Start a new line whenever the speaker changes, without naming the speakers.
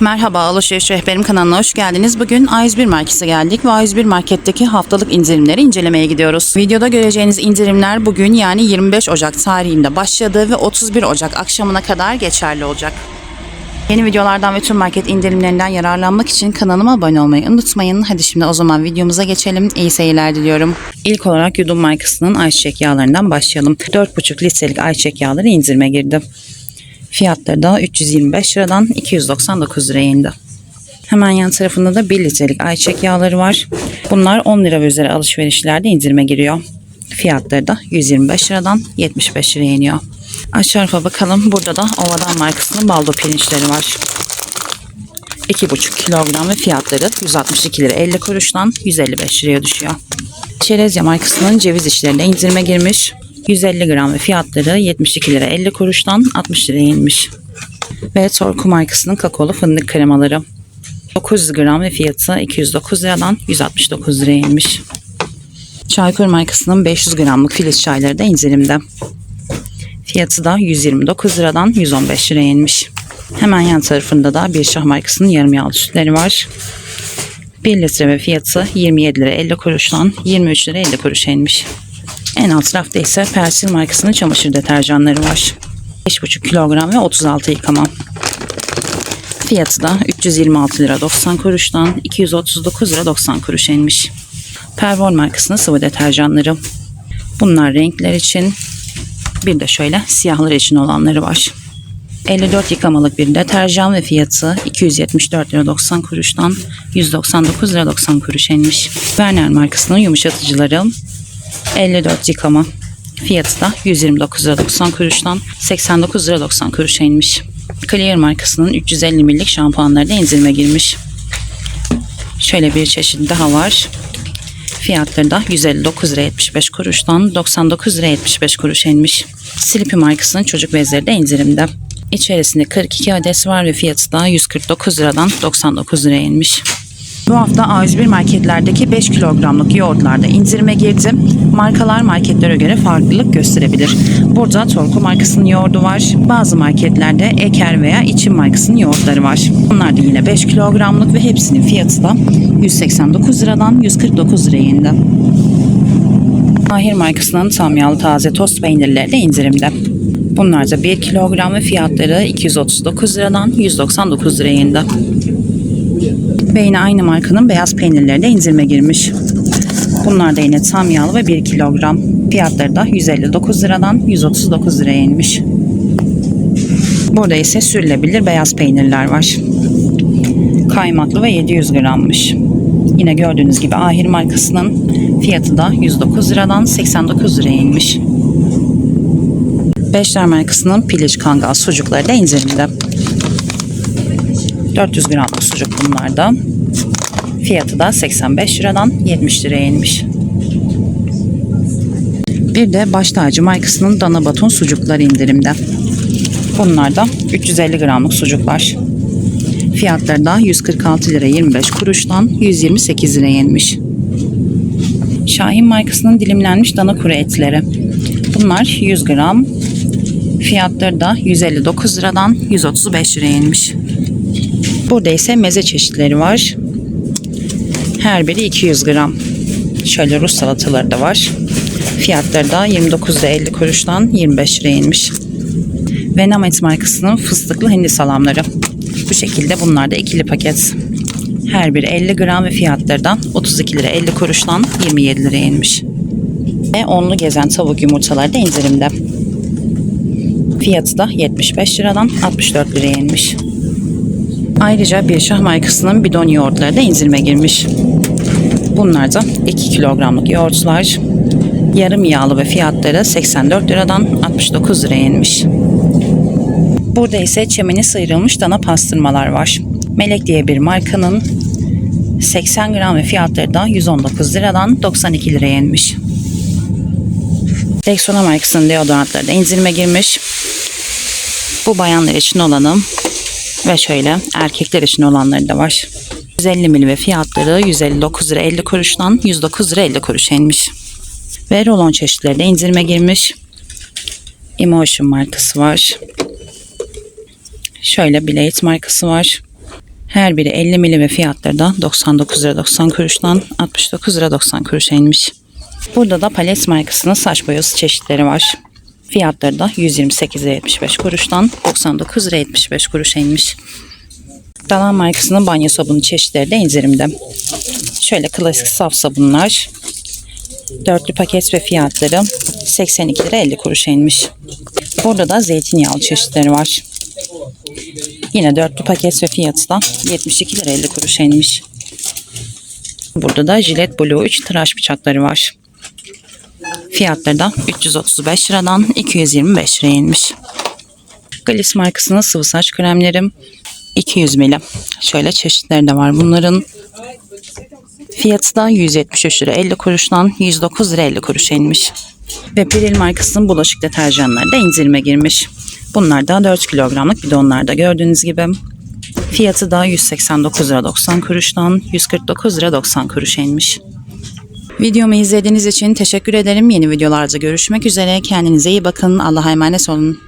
Merhaba Alışveriş Rehberim kanalına hoş geldiniz. Bugün A101 Market'e geldik ve A101 Market'teki haftalık indirimleri incelemeye gidiyoruz. Videoda göreceğiniz indirimler bugün yani 25 Ocak tarihinde başladı ve 31 Ocak akşamına kadar geçerli olacak. Yeni videolardan ve tüm market indirimlerinden yararlanmak için kanalıma abone olmayı unutmayın. Hadi şimdi o zaman videomuza geçelim. İyi seyirler diliyorum. İlk olarak Yudum markasının ayçiçek yağlarından başlayalım. 4,5 litrelik ayçiçek yağları indirime girdi. Fiyatları da 325 liradan 299 liraya indi. Hemen yan tarafında da 1 litrelik ayçiçek yağları var. Bunlar 10 lira ve üzeri alışverişlerde indirime giriyor. Fiyatları da 125 liradan 75 liraya iniyor. Aşağı tarafa bakalım. Burada da Ovadan markasının baldo pirinçleri var. 2,5 kilogram ve fiyatları 162 lira 50 kuruştan 155 liraya düşüyor. Çerezya markasının ceviz işlerinde indirime girmiş. 150 gram ve fiyatları 72 lira 50 kuruştan 60 liraya inmiş. Ve Torku markasının kakaolu fındık kremaları. 900 gram ve fiyatı 209 liradan 169 liraya inmiş. Çaykur markasının 500 gramlık filiz çayları da indirimde. Fiyatı da 129 liradan 115 liraya inmiş. Hemen yan tarafında da bir şah markasının yarım yağlı sütleri var. 1 litre ve fiyatı 27 lira 50 kuruştan 23 lira 50 kuruşa inmiş. En alt rafta ise Persil markasının çamaşır deterjanları var. 5,5 kilogram ve 36 yıkama. Fiyatı da 326 lira 90 kuruştan 239 lira 90 kuruşa inmiş. Pervol markasının sıvı deterjanları. Bunlar renkler için bir de şöyle siyahlar için olanları var. 54 yıkamalık bir deterjan ve fiyatı 274 lira 90 kuruştan 199 lira 90 kuruş inmiş. Werner markasının yumuşatıcıları 54 yıkama. Fiyatı da 129 lira 90 kuruştan 89 lira 90 kuruşa inmiş. Clear markasının 350 millik şampuanları da indirime girmiş. Şöyle bir çeşit daha var. Fiyatları da 159 lira 75 kuruştan 99 lira 75 kuruşa inmiş. Sleepy markasının çocuk bezleri de indirimde. İçerisinde 42 adet var ve fiyatı da 149 liradan 99 liraya inmiş. Bu hafta A101 marketlerdeki 5 kilogramlık yoğurtlarda indirime girdi. Markalar marketlere göre farklılık gösterebilir. Burada Torku markasının yoğurdu var. Bazı marketlerde Eker veya İçim markasının yoğurtları var. Bunlar da yine 5 kilogramlık ve hepsinin fiyatı da 189 liradan 149 liraya indi. Mahir markasının tam yağlı taze tost peynirleri de indirimde. Bunlar da 1 kilogram ve fiyatları 239 liradan 199 liraya indi. Ve yine aynı markanın beyaz peynirleri de indirime girmiş. Bunlar da yine tam yağlı ve 1 kilogram. Fiyatları da 159 liradan 139 liraya inmiş. Burada ise sürülebilir beyaz peynirler var. Kaymaklı ve 700 grammış. Yine gördüğünüz gibi Ahir markasının fiyatı da 109 liradan 89 liraya inmiş. Beşler markasının piliç kangal sucukları da indirimde. 400 gramlık sucuk bunlarda. Fiyatı da 85 liradan 70 liraya inmiş. Bir de baş tacı markasının dana baton sucukları indirimde. Bunlar da 350 gramlık sucuklar. Fiyatları da 146 lira 25 kuruştan 128 liraya inmiş. Şahin markasının dilimlenmiş dana kuru etleri. Bunlar 100 gram. Fiyatları da 159 liradan 135 liraya inmiş. Burada ise meze çeşitleri var. Her biri 200 gram. Şöyle Rus salataları da var. Fiyatları da 29 lira 50 kuruştan 25 liraya inmiş. Ve Namet markasının fıstıklı hindi salamları. Bu şekilde bunlar da ikili paket. Her biri 50 gram ve fiyatları da 32 lira 50 kuruştan 27 liraya inmiş. Ve onlu gezen tavuk yumurtaları da indirimde. Fiyatı da 75 liradan 64 liraya inmiş. Ayrıca bir şah markasının bidon yoğurtları da indirime girmiş. Bunlar da 2 kilogramlık yoğurtlar. Yarım yağlı ve fiyatları 84 liradan 69 liraya inmiş. Burada ise çemeni sıyrılmış dana pastırmalar var. Melek diye bir markanın 80 gram ve fiyatları da 119 liradan 92 liraya inmiş. Rexona markasının deodorantları da indirime girmiş. Bu bayanlar için olanı ve şöyle erkekler için olanları da var. 150 ml ve fiyatları 159 lira 50 kuruştan 109 lira 50 kuruşa inmiş. Ve rolon çeşitleri de indirime girmiş. Emotion markası var. Şöyle Blade markası var. Her biri 50 mili ve fiyatları da 99 lira 90 kuruştan 69 lira 90 kuruşa inmiş. Burada da Pales markasının saç boyası çeşitleri var. Fiyatları da 128 lira 75 kuruştan 99 lira 75 kuruşa inmiş. Dalan markasının banyo sabunu çeşitleri de indirimde. Şöyle klasik saf sabunlar. Dörtlü paket ve fiyatları 82 lira 50 kuruşa inmiş. Burada da zeytinyağlı çeşitleri var. Yine dörtlü paket ve fiyatı da 72 lira 50 kuruşa inmiş. Burada da Gillette Blue 3 tıraş bıçakları var. Fiyatları da 335 liradan 225 liraya inmiş. Gliss markasının sıvı saç kremlerim 200 milim. Şöyle çeşitleri de var bunların. Fiyatı da 173 lira 50 kuruştan 109 lira 50 kuruşa inmiş. Ve Piril markasının bulaşık deterjanları da indirime girmiş. Bunlar da 4 kilogramlık bidonlarda gördüğünüz gibi. Fiyatı da 189 lira 90 kuruştan 149 lira 90 kuruşa inmiş. Videomu izlediğiniz için teşekkür ederim. Yeni videolarda görüşmek üzere. Kendinize iyi bakın. Allah'a emanet olun.